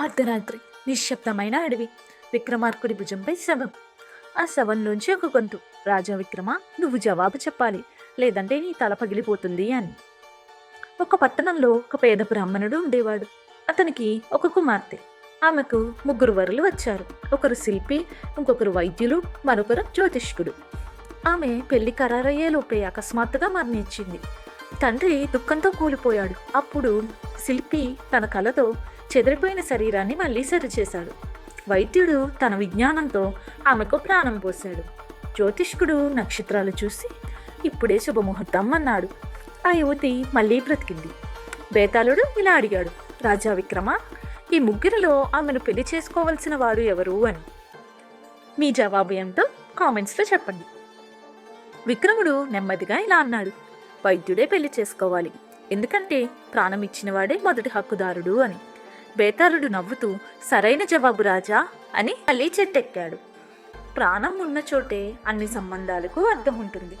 అర్ధరాత్రి నిశ్శబ్దమైన అడవి. విక్రమార్కుడి భుజంపై శవం. ఆ శవంలోంచి ఒక గొంతు. రాజా విక్రమ నువ్వు జవాబు చెప్పాలి. లేదంటే నీ తల పగిలిపోతుంది అని. ఒక పట్టణంలో ఒక పేద బ్రాహ్మణుడు ఉండేవాడు. అతనికి ఒక కుమార్తె. ఆమెకు ముగ్గురు వరులు వచ్చారు. ఒకరు శిల్పి ఇంకొకరు వైద్యులు మరొకరు జ్యోతిష్కుడు. ఆమె పెళ్ళి ఖరారయ్యేలోపే అకస్మాత్తుగా మరణించింది. తండ్రి దుఃఖంతో కూలిపోయాడు. అప్పుడు శిల్పి తన కళతో చెదిరిపోయిన శరీరాన్ని మళ్ళీ సరిచేశాడు. వైద్యుడు తన విజ్ఞానంతో ఆమెకు ప్రాణం పోశాడు. జ్యోతిష్కుడు నక్షత్రాలు చూసి ఇప్పుడే శుభముహూర్తం అన్నాడు. ఆ యువతి మళ్ళీ బ్రతికింది. బేతాళుడు ఇలా అడిగాడు రాజా విక్రమ ఈ ముగ్గురిలో ఆమెను పెళ్ళి చేసుకోవలసిన వాడు ఎవరు అని? మీ జవాబు ఏమిటో కామెంట్స్లో చెప్పండి. విక్రముడు నెమ్మదిగా ఇలా అన్నాడు వైద్యుడే పెళ్ళి చేసుకోవాలి. ఎందుకంటే ప్రాణం ఇచ్చినవాడే మొదటి హక్కుదారుడు అని. బేతాళుడు నవ్వుతూ సరైన జవాబు రాజా అని మళ్ళీ చెట్టెక్కాడు. ప్రాణం ఉన్న చోటే అన్ని సంబంధాలకు అర్థం ఉంటుంది.